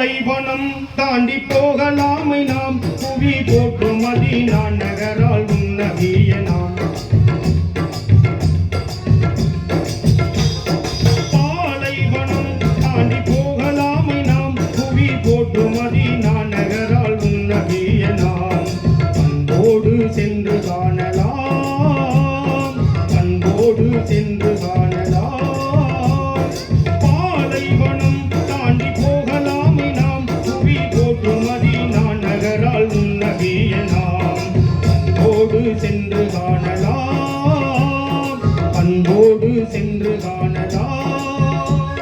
பாலைவனம் தாண்டி போகலாமை நாம். புவி போற்றும் மதீனா நகரால் உன்னவிய நாம். பாலைவனம் தாண்டி போகலாமை நாம். புவி போற்றும் மதினா நகரால் உன்னவிய நாம். அன்போடு சென்று அன்போடு சென்று காணலாம். அன்போடு சென்று காணலாம்.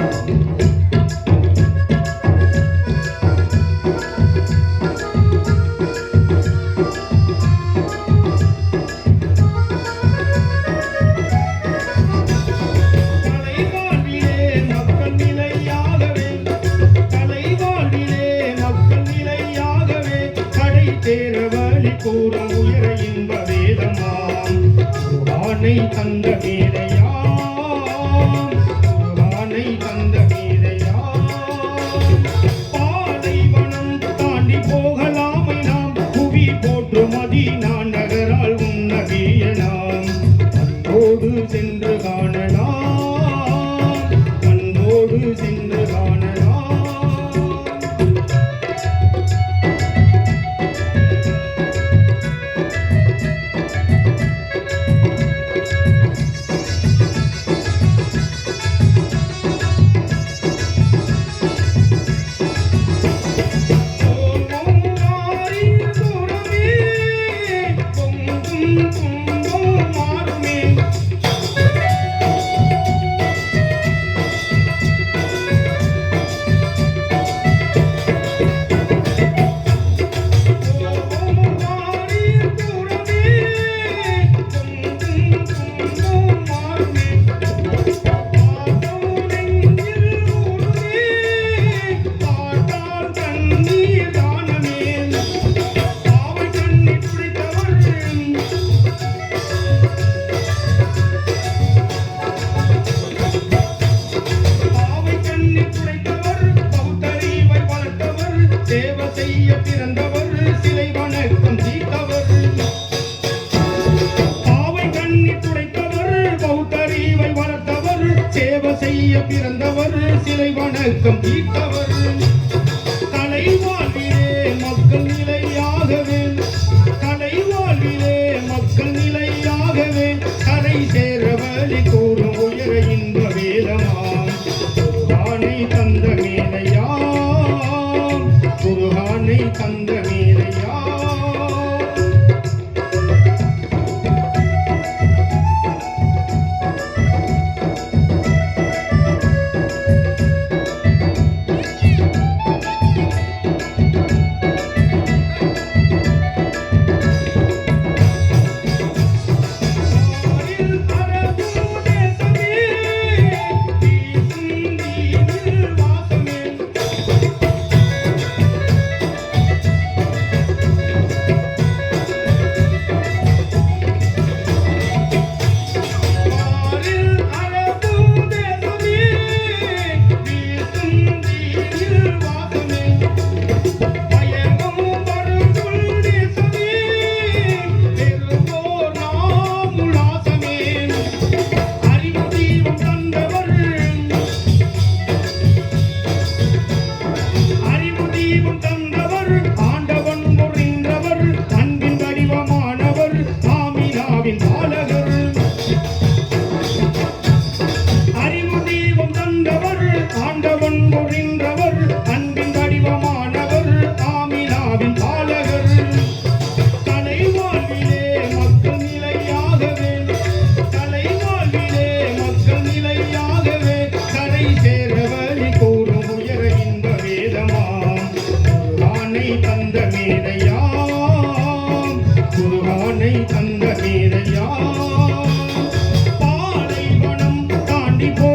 கலைவாழ்விலே மக்கள் கூறும் உயர இன்ப வேதமாம். குரானை தந்த மேதையாம். குரானை தந்த தாண்டி போகலாமை நாம். புவி போற்று நகரால் உன்னவிய நாம் சென்று காண Thank you. பிறந்தவர் சிலை வணக்கம் தீர்த்தவர் பாவை கண்ணி துடைத்தவர் பௌத்தறிவை வளர்த்தவர் சேவை செய்ய பிறந்தவர் சிலை வணக்கம் தீர்த்தவர் கலை வாழ்விலே மக்கள் Bonnie.